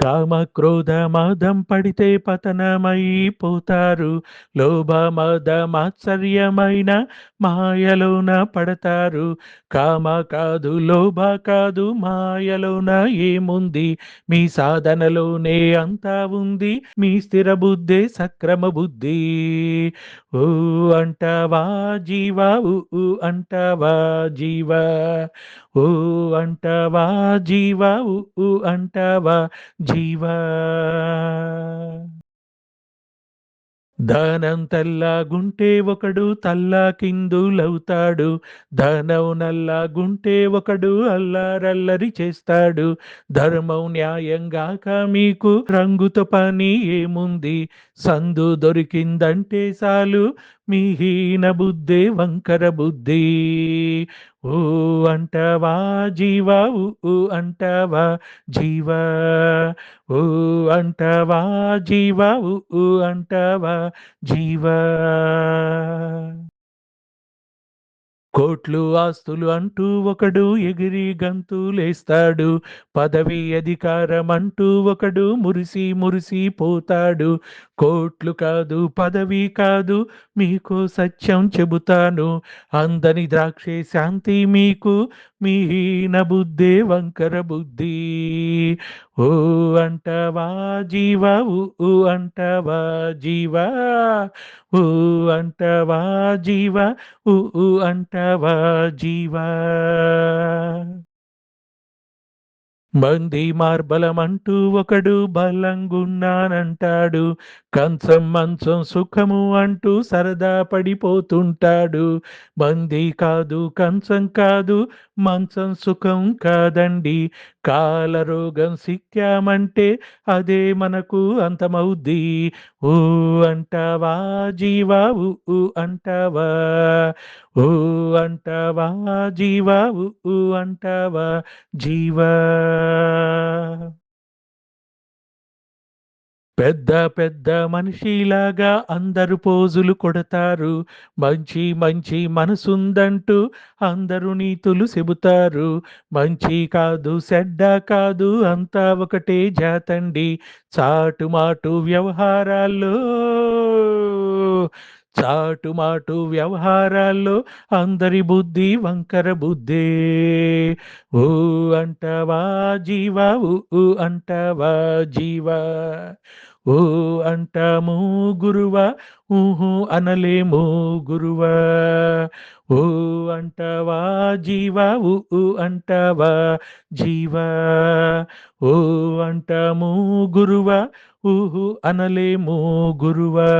కామ క్రోధ మదం పడితే పతనమైపోతారు. లోభ మద మాత్సర్యమైన మాయలోన పడతారు. కామ కాదు లోభ కాదు మాయలోన ఏముంది? మీ సాధనలోనే అంతా ఉంది. మీ స్థిర బుద్ధి సక్రమ బుద్ధి ఓ అంటావా జీవా? ఊ అంటవా అంటావా జీవా? ఓ అంటావా జీవా? ఊ ఊ అంటావా జీవా ధనం తల్లాగుంటే ఒకడు తల్లా కిందులవుతాడు ధనం నల్లాగుంటే ఒకడు అల్లారల్లరి చేస్తాడు ధర్మం న్యాయంగాక మీకు రంగుతో పని ఏముంది సందు దొరికిందంటే చాలు మిహీన బుద్ధే వంకర బుద్ధి. ఓ అంటవా జీవ ఊ అంటవా జీవ. ఓ అంటవా జీవ ఊ అంటవా జీవ. కోట్లు ఆస్తులు అంటూ ఒకడు ఎగిరి గంతులేస్తాడు పదవి అధికారం అంటూ ఒకడు మురిసి మురిసి పోతాడు. కోట్లు కాదు పదవి కాదు మీకు సత్యం చెబుతాను. అందని ద్రాక్షే శాంతి మీకు మిహీన బుద్ధే వంకర బుద్ధి. ఓ అంటవా జీవ ఊ అంటవా జీవ. ఊ అంటవా జీవ ఊ అంటవా జీవ. మంది మార్బలమంటూ ఒకడు బలంగున్నానంటాడు. కంచం మంచం సుఖము అంటూ సరదా పడిపోతుంటాడు. మంది కాదు కంచం కాదు మంచం సుఖం కాదండి. కాలరోగం సిక్కామంటే అదే మనకు అంతమవుద్ది. ఓ అంటావా జీవా ఊ అంటావా? ఓ అంటావా జీవా ఊ అంటావా? జీవా. పెద్ద పెద్ద మనిషిలాగా అందరు పోజులు కొడతారు. మంచి మంచి మనసుందంటూ అందరూ నీతులు చెబుతారు. మంచి కాదు చెడ్డ కాదు అంతా ఒకటే జాతండి. చాటుమాటు వ్యవహారాల్లో చాటుమాటు వ్యవహారాల్లో అందరి బుద్ధి వంకర బుద్ధే. ఊ అంటవా జీవా ఊ అంటవా జీవా. ఓ అంటాము గురువా ఊహు అనలేము గురువా. ఓ అంటావా జీవా ఊ అంటావా జీవా. ఓ అంటాము గురువా ఊహు అనలేము గురువా.